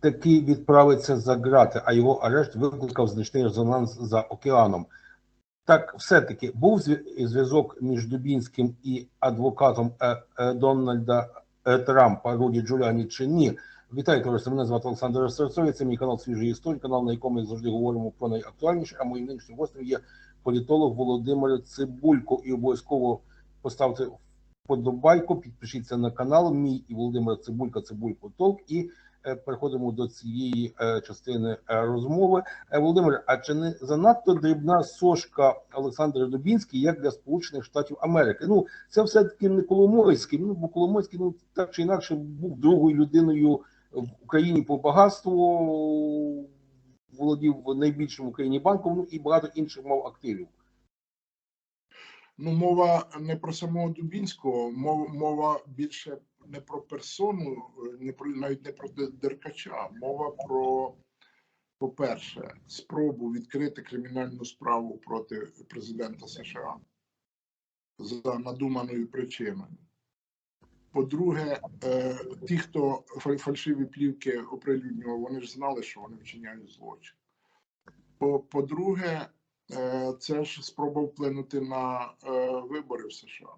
Таки відправиться за ґрати, а його арешт викликав значний резонанс за океаном. Так, все-таки був зв'язок між Дубінським і адвокатом е, е, Дональда е, Трампа Руді Джуліані чи ні? Вітаю, товариство. Мене звати Олександр Серцові. Це мій канал Свіжої історії, канал, на якому ми завжди говоримо про найактуальніше. А моїм нинішнім гостем є політолог Володимир Цибулько. І обов'язково поставте вподобайку, підпишіться на канал. Мій і Володимир Цибулько, Цибулько Толк. І переходимо до цієї е, частини е, розмови. Е, Володимир, а чи не занадто дрібна сошка Олександра Дубінський як для Сполучених Штатів Америки? Ну це все таки не Коломойський. Ну бо Коломойський, ну так чи інакше, був другою людиною в Україні по багатству, володів найбільшим в Україні банком, ну і багато інших мав активів. Ну, мова не про самого Дубінського, мова, мова більше не про персону, е, не про навіть не про Деркача. Мова про, по-перше, спробу відкрити кримінальну справу проти президента США за надуманою причиною. По-друге, е, ті, хто фальшиві плівки оприлюднював, вони ж знали, що вони вчиняють злочин. По- По-друге, Е, це ж спроба вплинути на вибори в США.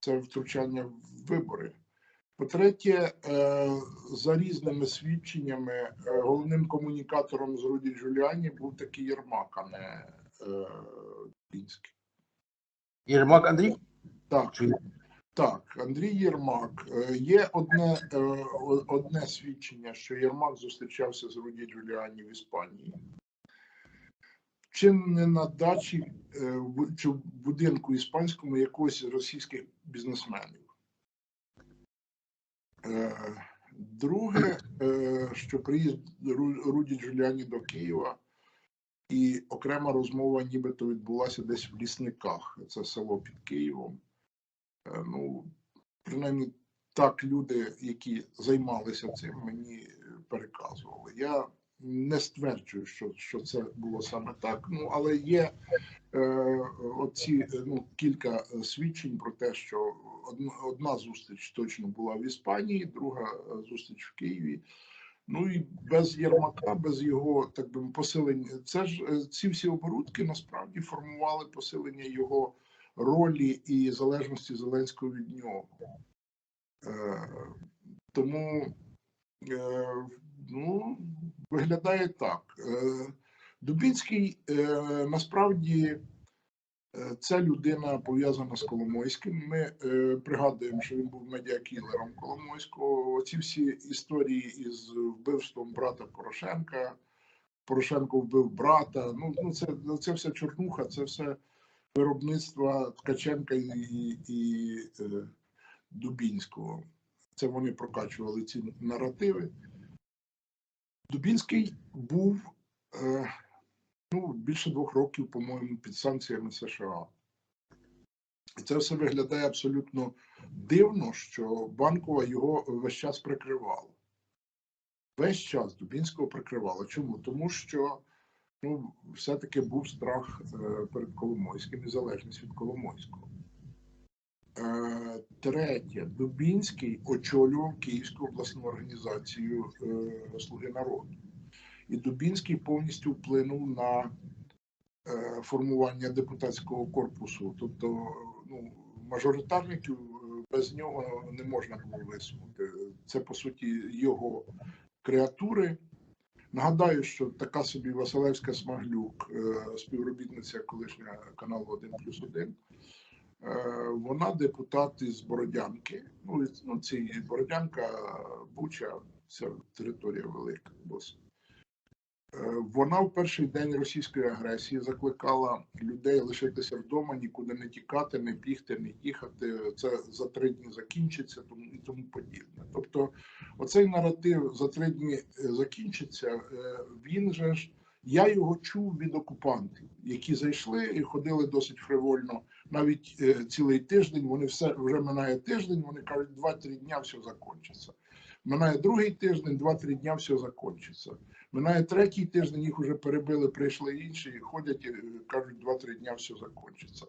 Це втручання в вибори. По-третє, е, за різними свідченнями, е, головним комунікатором з Руді Джуліані був такий Єрмак, а не е, Пінський. Єрмак Андрій? Так, так, Андрій Єрмак. Е, Є одне, е, одне свідчення, що Єрмак зустрічався з Руді Джуліані в Іспанії. Чи не на дачі е, чи в будинку іспанському якогось російських бізнесменів? Е, Друге, е, що приїзд Руді Джуліані до Києва і окрема розмова нібито відбулася десь в лісниках. Це село під Києвом. Ну, принаймні, так люди, які займалися цим, мені переказували. Я не стверджую, що, що це було саме так. Ну, але є е, оці ну, кілька свідчень про те, що одна, зустріч точно була в Іспанії, друга зустріч в Києві. Ну і без Єрмака, без його так би посилення, це ж е, ці всі оборудки насправді формували посилення його ролі і залежності Зеленського від нього. Е, тому е, ну, виглядає так. Е, Дубінський е, насправді це людина пов'язана з Коломойським. Ми е, пригадуємо, що він був медіакілером Коломойського. Оці всі історії із вбивством брата Порошенка. Порошенко вбив брата. Ну, ну це, це все чорнуха, це все виробництва Ткаченка і, і е, Дубінського. Це вони прокачували ці наративи. Дубінський був е, ну, більше двох років, по-моєму, під санкціями США. І це все виглядає абсолютно дивно, що банкова його весь час прикривала. Весь час Дубінського прикривала. Чому? Тому що ну, все-таки був страх е, перед Коломойським і залежність від Коломойського. Е, Третє, Дубінський очолював Київську обласну організацію е, Слуги народу. І Дубінський повністю вплинув на е, формування депутатського корпусу. Тобто, ну, мажоритарників без нього не можна було висунути. Це, по суті, його креатури. Нагадаю, що така собі Василевська Смаглюк, співробітниця колишнього каналу 1 плюс 1, Е, Вона депутат із Бородянки. Ну, ну ці Бородянка, Буча, ця територія велика. Е, Вона в перший день російської агресії закликала людей лишитися вдома, нікуди не тікати, не бігти, не їхати. Це за три дні закінчиться, тому і тому подібне. Тобто, оцей наратив за три дні е, закінчиться. е, Він же ж я його чув від окупантів, які зайшли і ходили досить фривольно навіть е, цілий тиждень. Вони все вже минає тиждень. Вони кажуть, два-три дня все закінчиться. Минає другий тиждень, два-три дня все закінчиться. Минає третій тиждень, їх вже перебили, прийшли інші, і ходять і е, кажуть, два-три дня все закінчиться.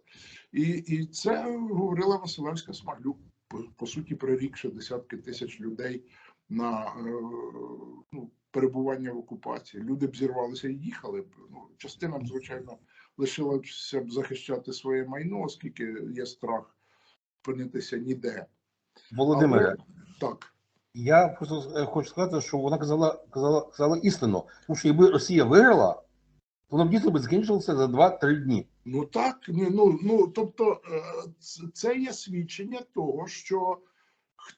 І, і це говорила Василевська Смаглюк, по, по суті, прирікши десятки тисяч людей на е, ну, перебування в окупації. Люди б зірвалися і їхали. Ну, частина звичайно, лишилася б захищати своє майно, оскільки є страх опинитися ніде. Володимире, Але- Так. я просто е, хочу сказати, що вона казала, казала, казала істину. Тому що якби Росія виграла, то воно б дійсно би закінчилося за 2-3 дні. Ну так, ні, ну, ну тобто е, це є свідчення того, що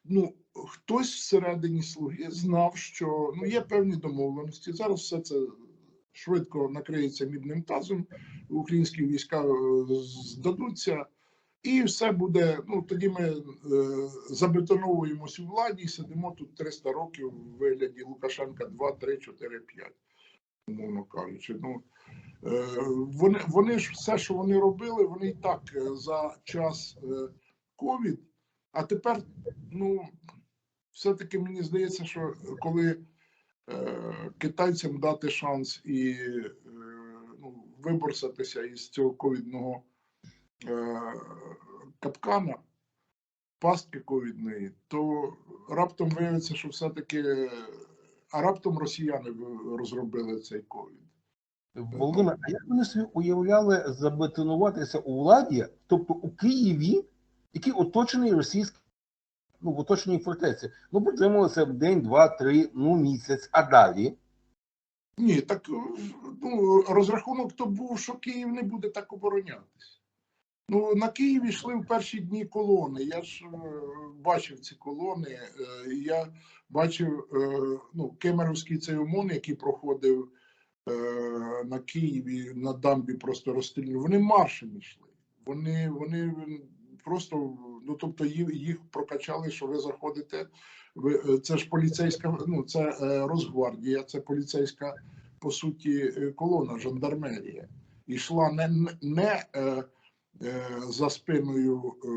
ну, хтось всередині слуги знав, що ну, є певні домовленості. Зараз все це швидко накриється мідним тазом, українські війська е, здадуться, і все буде. Ну тоді ми е, забетоновуємось у владі і сидимо тут 300 років в вигляді Лукашенка 2, 3, 4, 5, умовно кажучи. Ну, Е, Вони, вони ж все, що вони робили, вони і так е, за час е, ковід. А тепер, ну, все-таки мені здається, що коли е, китайцям дати шанс і е, ну, виборсатися із цього ковідного е, капкана, пастки ковідної, то раптом виявиться, що все-таки, а раптом росіяни розробили цей ковід. Володимир, а як вони собі уявляли забетонуватися у владі, тобто у Києві, який оточений російським, ну, в оточеній фортеці? Ну, протрималося б день, два, три, ну, місяць, а далі. Ні, так е, ну, розрахунок то був, що Київ не буде так оборонятися. Ну, на Київ йшли в перші дні колони. Я ж е, бачив ці колони. Е, я бачив е, ну, Кемеровський цей ОМОН, який проходив е, на Києві на дамбі просто розстріляли. Вони маршем йшли. Вони, вони просто, ну тобто їх, прокачали, що ви заходите. Ви, е, це ж поліцейська, ну це е, Росгвардія, це поліцейська, по суті, е, колона, жандармерія. І йшла не, не- е, е, за спиною е,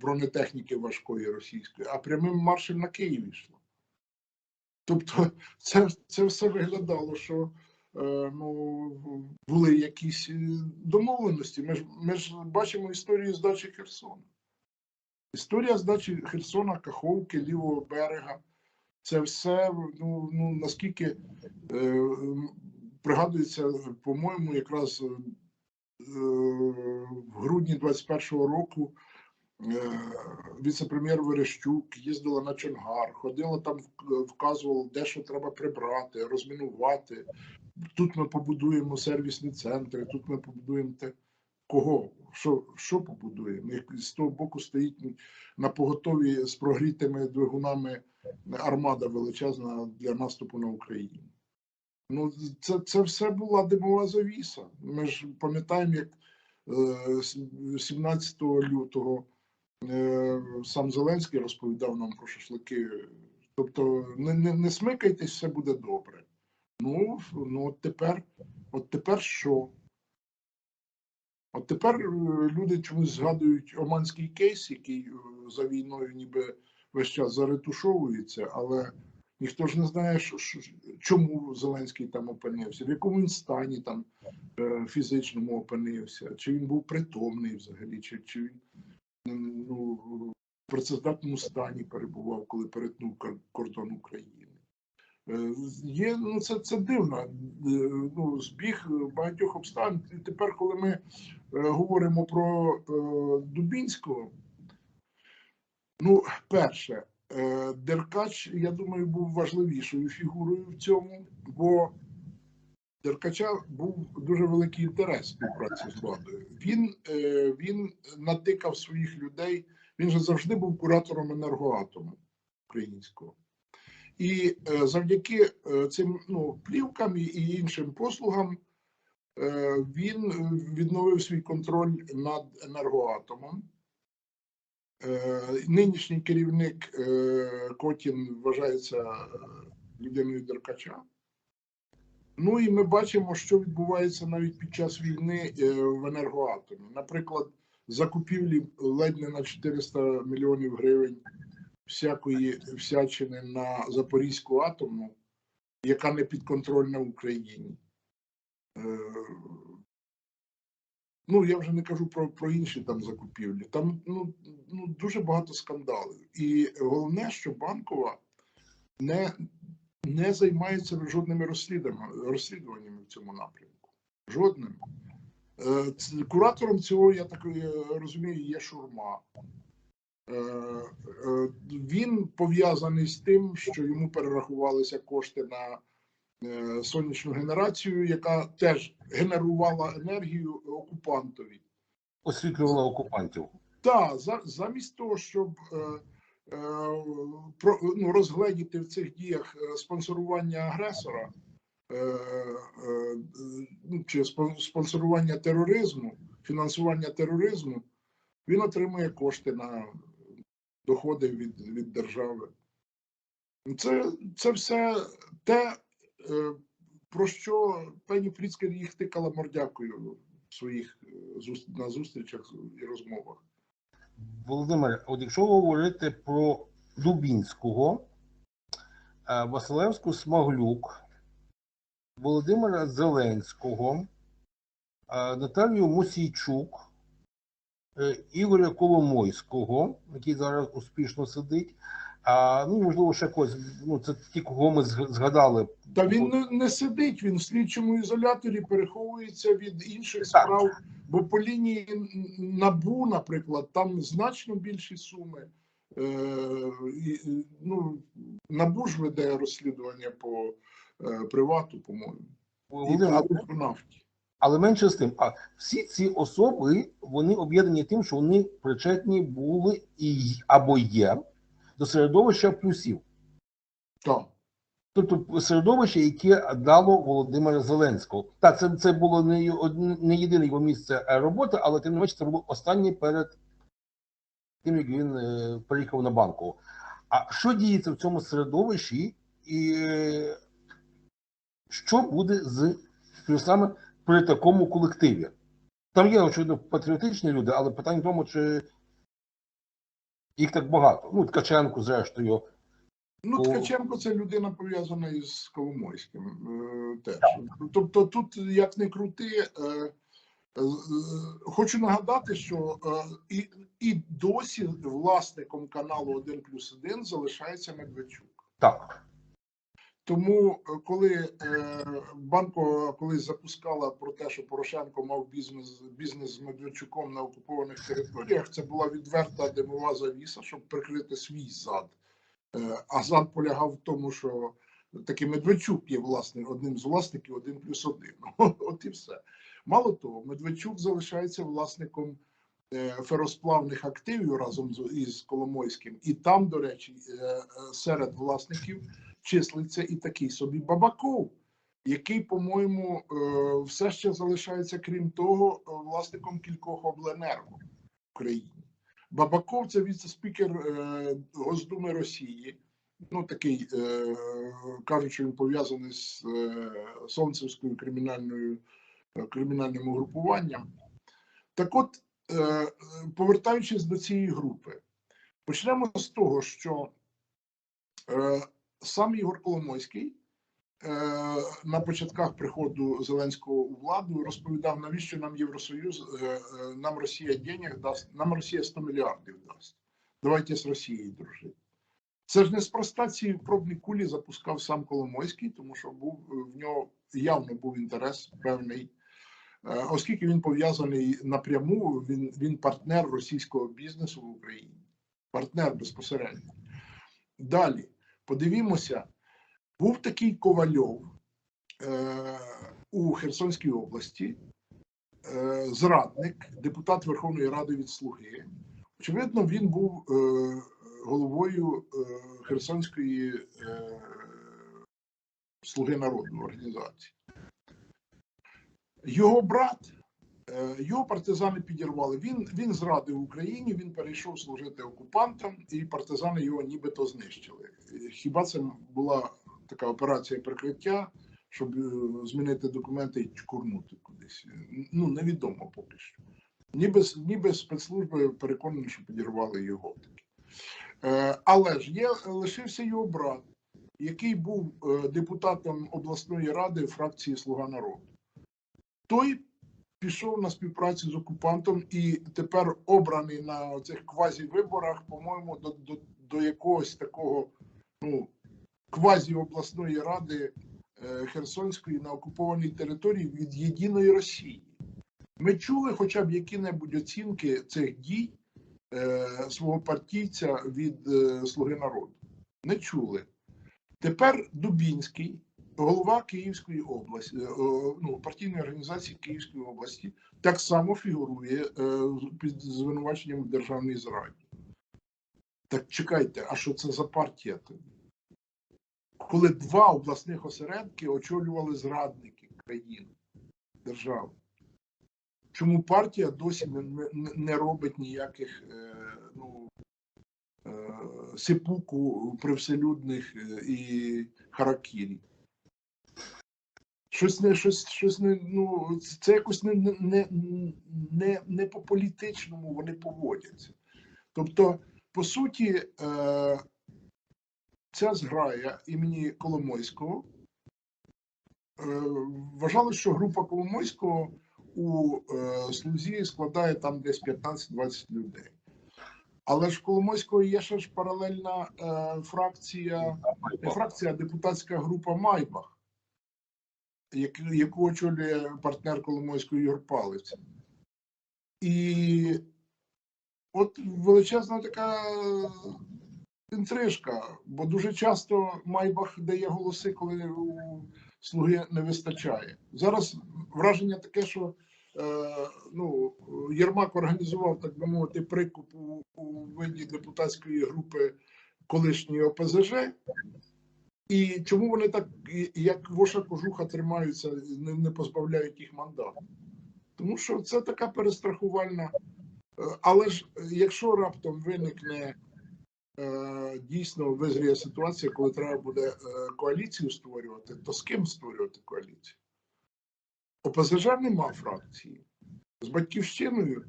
бронетехніки важкої російської, а прямим маршем на Київ йшло. Тобто, це, це все виглядало, що ну, були якісь домовленості. Ми ж, ми ж бачимо історію здачі Херсона. Історія здачі Херсона, Каховки, лівого берега. Це все, ну, ну наскільки е, пригадується, по-моєму, якраз е, в грудні 21-го року е, віце-прем'єр Верещук їздила на Чонгар, ходила там, вказувала, де що треба прибрати, розмінувати. Тут ми побудуємо сервісні центри, тут ми побудуємо те. Кого? Що, що побудуємо? Як з того боку стоїть на поготові з прогрітими двигунами армада величезна для наступу на Україну. Ну, це, це все була димова завіса. Ми ж пам'ятаємо, як е, 17 лютого е, сам Зеленський розповідав нам про шашлики. Тобто, не, не, не смикайтесь, все буде добре. Ну, ну от тепер, от тепер що? От тепер е, люди чомусь згадують оманський кейс, який е, за війною ніби весь час заретушовується, але ніхто ж не знає, що, що, чому Зеленський там опинився, в якому він стані там е, фізичному опинився, чи він був притомний взагалі, чи, чи він ну, в працездатному стані перебував, коли перетнув кордон України. Е, Є, ну це, це дивно. е, Ну, збіг багатьох обставин. І тепер, коли ми е, говоримо про Дубінського, ну, перше, Деркач, я думаю, був важливішою фігурою в цьому, бо Деркача був дуже великий інтерес співпраці з владою. Він, він натикав своїх людей. Він же завжди був куратором енергоатому українського. І е, завдяки е, цим ну, плівкам і- іншим послугам е, він відновив свій контроль над енергоатомом. Нинішній керівник Котін вважається людиною Деркача. Ну і ми бачимо, що відбувається навіть під час війни в енергоатомі. Наприклад, закупівлі ледь не на 400 мільйонів гривень всякої всячини на Запорізьку атомну, яка не підконтрольна Україні. Е, Ну, я вже не кажу про, про інші там закупівлі. Там ну, ну, дуже багато скандалів. І головне, що банкова не, не займається жодними розслідуваннями, в цьому напрямку. Жодним. Е, Куратором цього, я так е, розумію, є Шурма. Е, е, Він пов'язаний з тим, що йому перерахувалися кошти на е, сонячну генерацію, яка теж генерувала енергію окупантові. Освітлювала окупантів. Так, за, замість того, щоб е, е, про, ну, розгледіти в цих діях спонсорування агресора е, е, ну, чи спон- спонсорування тероризму, фінансування тероризму, він отримує кошти на доходи від, від держави. Це, це все те, е, про що пані Фріцкер їх тикала мордякою в своїх е, на зустрічах і розмовах. Володимир, от якщо говорити про Дубінського, е, Василевську Смаглюк, Володимира Зеленського, Наталію Мосійчук, е, Ігоря Коломойського, який зараз успішно сидить. А, ну, можливо, ще когось. Ну, це ті, кого ми згадали. Та він не, не сидить, він в слідчому ізоляторі переховується від інших Так. справ, бо по лінії НАБУ, наприклад, там значно більші суми. Е, ну, НАБУ ж веде розслідування по е, привату, по-моєму, і по нафті. Але менше з тим, а всі ці особи вони об'єднані тим, що вони причетні були і або є до середовища плюсів, Так. тобто середовище, яке дало Володимира Зеленського. Так, це, це було не, не єдине його місце е, роботи, але тим не менше це було останнє перед тим, як він е, приїхав на банку. А що діється в цьому середовищі, і е, що буде з плюсами при такому колективі? Там є, очевидно, патріотичні люди, але питання в тому, чи їх так багато. Ну, Ткаченко, зрештою. Ну, Ткаченко це людина пов'язана із Коломойським е, теж. Тобто, тут як не крути, е, е, хочу нагадати, що е, і, і досі власником каналу 1 плюс 1 залишається Медведчук. Так. Тому, е, коли е, банко колись запускала про те, що Порошенко мав бізнес, бізнес з Медведчуком на окупованих територіях, це була відверта димова завіса, щоб прикрити свій зад. Е, А зад полягав в тому, що таки Медведчук є власний одним з власників один плюс один. От і все. Мало того, Медведчук залишається власником феросплавних активів разом з із Коломойським, і там, до речі, серед власників числиться і такий собі Бабаков, який, по-моєму, е, все ще залишається, крім того, е, власником кількох обленерго в країні. Бабаков це віце-спікер е, Госдуми Росії. Ну, такий що він пов'язаний з Сонцевською кримінальною кримінальним угрупуванням. Так от, повертаючись до цієї групи, почнемо з того, що сам Ігор Коломойський е, на початках приходу Зеленського у владу розповідав, навіщо нам Євросоюз, е, е, нам Росія денег дасть, нам Росія 100 мільярдів дасть. Давайте з Росією дружити. Це ж неспроста ці пробні кулі запускав сам Коломойський, тому що був е, в нього явно був інтерес певний. Е, Оскільки він пов'язаний напряму, він, він партнер російського бізнесу в Україні, партнер безпосередньо. Далі подивімося, був такий Ковальов е, у Херсонській області, е, зрадник, депутат Верховної Ради від Слуги. Очевидно, він був е, головою е, Херсонської е, Слуги народу організації. Його брат, його партизани підірвали. Він, він зрадив Україні, він перейшов служити окупантам, і партизани його нібито знищили. Е, Хіба це була така операція прикриття, щоб е, змінити документи і чкурнути кудись? Ну, невідомо поки що. Ніби, ніби спецслужби переконані, що підірвали його. Е, але ж є, лишився його брат, який був е, депутатом обласної ради фракції Слуга народу. Той пішов на співпрацю з окупантом і тепер обраний на цих квазівиборах, по-моєму, до, до, до якогось такого, ну, квазіобласної ради е, Херсонської на окупованій території від єдиної Росії. Ми чули хоча б які-небудь оцінки цих дій е, свого партійця від е, Слуги народу. Не чули. Тепер Дубінський, голова Київської області, е, ну, партійної організації Київської області, так само фігурує е, під звинуваченням в державній зраді. Так чекайте, а що це за партія? Коли два обласних осередки очолювали зрадники країни, держави. Чому партія досі не, не, робить ніяких е, ну, е, сипуку привселюдних е, і харакірі? Щось не щось, щось не ну це якось не, не, не, не, по політичному вони поводяться. Тобто, по суті, е, ця зграя імені Коломойського е, вважали, що група Коломойського у е, слузі складає там десь 15-20 людей. Але ж Коломойського є ще ж паралельна е, фракція, не фракція, а депутатська група Майбах, яку очолює партнер Коломойського Ігор Палець. І от величезна така інтрижка, бо дуже часто Майбах дає голоси, коли у слуги не вистачає. Зараз враження таке, що е, ну, Єрмак організував, так би мовити, прикуп у, у виді депутатської групи колишньої ОПЗЖ. І чому вони так, як воша кожуха тримаються, не, не позбавляють їх мандату? Тому що це така перестрахувальна. е, Але ж е, якщо раптом виникне е, дійсно визріє ситуація, коли треба буде коаліцію створювати, то з ким створювати коаліцію? ОПЗЖ нема фракції. З батьківщиною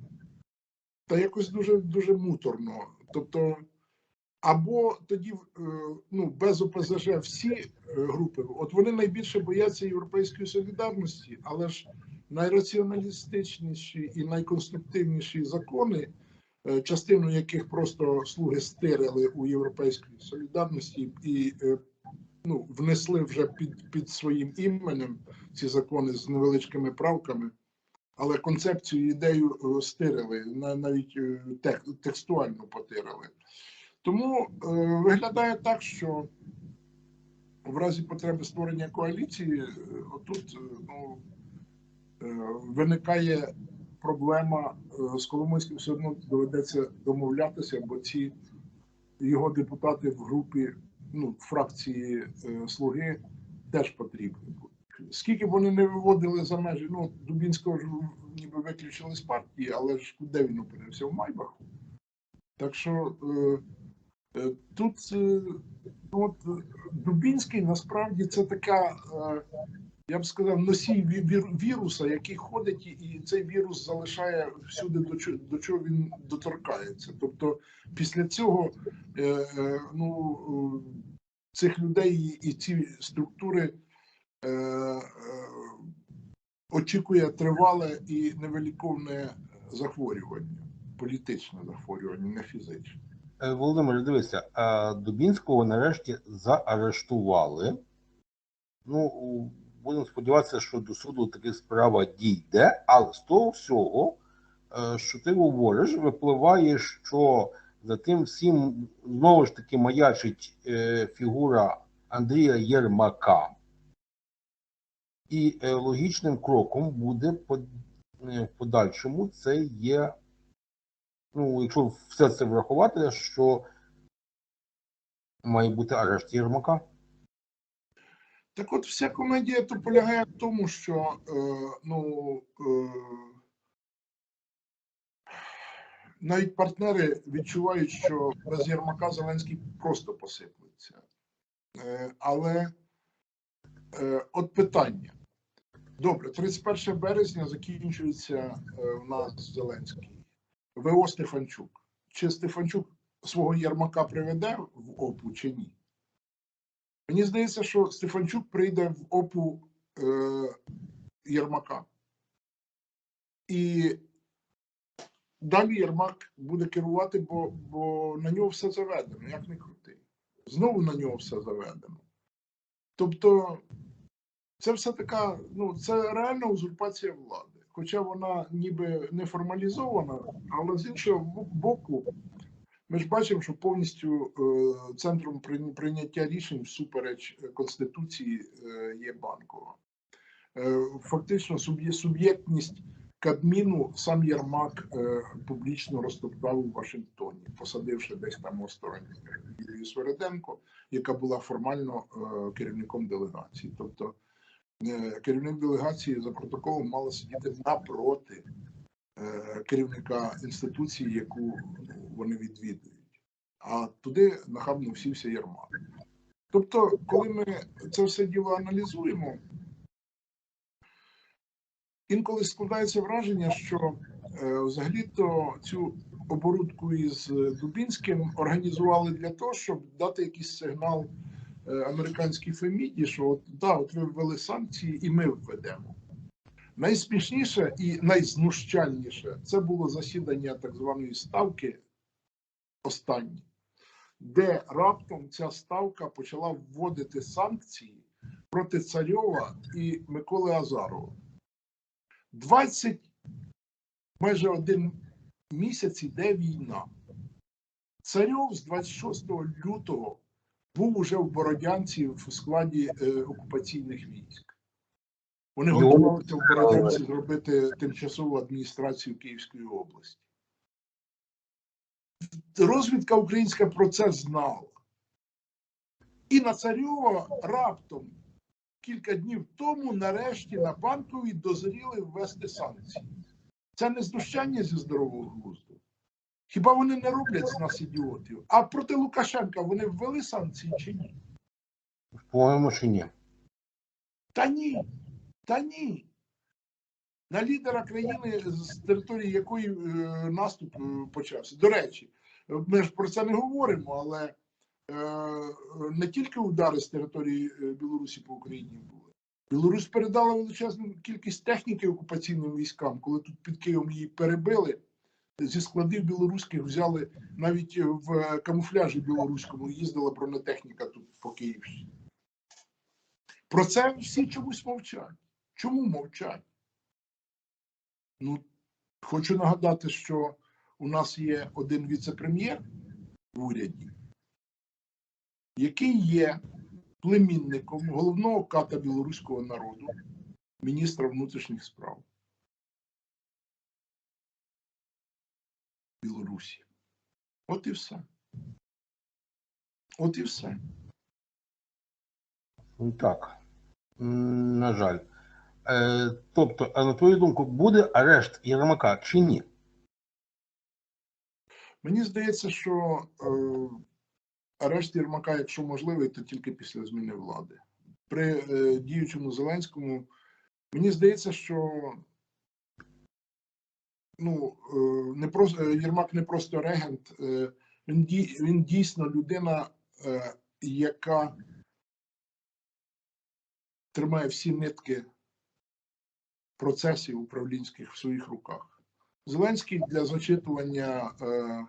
та якось дуже дуже муторно. Тобто, або тоді е, ну, без ОПЗЖ всі е, групи, от вони найбільше бояться європейської солідарності, але ж найраціоналістичніші і найконструктивніші закони, е, частину яких просто слуги стирили у європейській солідарності і ну, внесли вже під, під своїм іменем ці закони з невеличкими правками, але концепцію ідею стирили, на- навіть текстуально потирили. Тому е, виглядає так, що в разі потреби створення коаліції, е, отут е, ну, е, виникає проблема е, з Коломойським все одно доведеться домовлятися, бо ці його депутати в групі ну, фракції е, Слуги теж потрібні. Скільки б вони не виводили за межі, ну Дубінського ж ніби виключили з партії, але ж де він опинився? В Майбаху. Так що е, тут е, ну, от, е, Дубінський насправді це така, е, я б сказав, носій віруса, який ходить, і- цей вірус залишає всюди, до чого, він доторкається. Тобто, після цього е, е, ну, е, цих людей і, ці структури е, е, очікує тривале і невиліковне захворювання, політичне захворювання, не фізичне. Е, Володимир, дивися, Дубінського нарешті заарештували. Ну, будемо сподіватися, що до суду таки справа дійде, але з того всього, е, що ти говориш, випливає, що за тим всім знову ж таки маячить е, фігура Андрія Єрмака. І логічним кроком буде в подальшому це є ну, якщо все це врахувати, що має бути арешт Єрмака. Так от вся комедія то полягає в тому, що е, ну, е, навіть партнери відчувають, що без Єрмака Зеленський просто посиплеться. Е, але е, от питання. Добре, 31 березня закінчується е, в нас Зеленський. ВО Стефанчук. Чи Стефанчук свого Єрмака приведе в ОПУ чи ні? Мені здається, що Стефанчук прийде в ОПУ е, Єрмака. І далі Єрмак буде керувати, бо, бо на нього все заведено, як не крути. Знову на нього все заведено. Тобто, це все така, ну, це реальна узурпація влади. Хоча вона ніби не формалізована, але з іншого боку, ми ж бачимо, що повністю е, центром прийняття рішень всупереч е, Конституції е, є банкова. Фактично, суб'єктність Кабміну сам Єрмак публічно розтоптав у Вашингтоні, посадивши десь там осторонь Юлію Свереденко, яка була формально керівником делегації. Тобто керівник делегації за протоколом мала сидіти напроти е, керівника інституції, яку вони відвідують. А туди нахабно всівся Єрмак. Тобто, коли ми це все діло аналізуємо, інколи складається враження, що е, взагалі-то цю оборудку із е, Дубінським організували для того, щоб дати якийсь сигнал е, американській Феміді, що от, да, от ви ввели санкції, і ми введемо. Найсмішніше і найзнущальніше це було засідання так званої ставки останнє, де раптом ця ставка почала вводити санкції проти Царьова і Миколи Азарова. 20 майже один місяць іде війна. Царьов з 26 лютого був уже в Бородянці в складі е, окупаційних військ. Вони Ну, готувалися в Бородянці зробити тимчасову адміністрацію Київської області. Розвідка українська про це знала. І на Царьова раптом кілька днів тому нарешті на банковій дозріли ввести санкції. Це не знущання зі здорового глузду. Хіба вони не роблять з нас ідіотів? А проти Лукашенка вони ввели санкції чи ні? По-моєму, що ні. Та ні. Та ні. На лідера країни, з території якої е, наступ е, почався. До речі, ми ж про це не говоримо, але е, не тільки удари з території е, Білорусі по Україні були. Білорусь передала величезну кількість техніки окупаційним військам, коли тут під Києвом її перебили. Зі складів білоруських взяли навіть в камуфляжі білоруському їздила бронетехніка тут по Київщині. Про це всі чомусь мовчать. Чому мовчать? Ну, хочу нагадати, що у нас є один віце-прем'єр в уряді, який є племінником головного ката білоруського народу, міністра внутрішніх справ Білорусі. От і все. От і все. Так. На жаль. Е, тобто, а на твою думку, буде арешт Єрмака чи ні? Мені здається, що е, арешт Єрмака, якщо можливий, то тільки після зміни влади. При е, діючому Зеленському, мені здається, що ну, е, не просто, е, Єрмак не просто регент, е, він, він дійсно людина, яка тримає всі нитки процесів управлінських в своїх руках. Зеленський для зачитування е,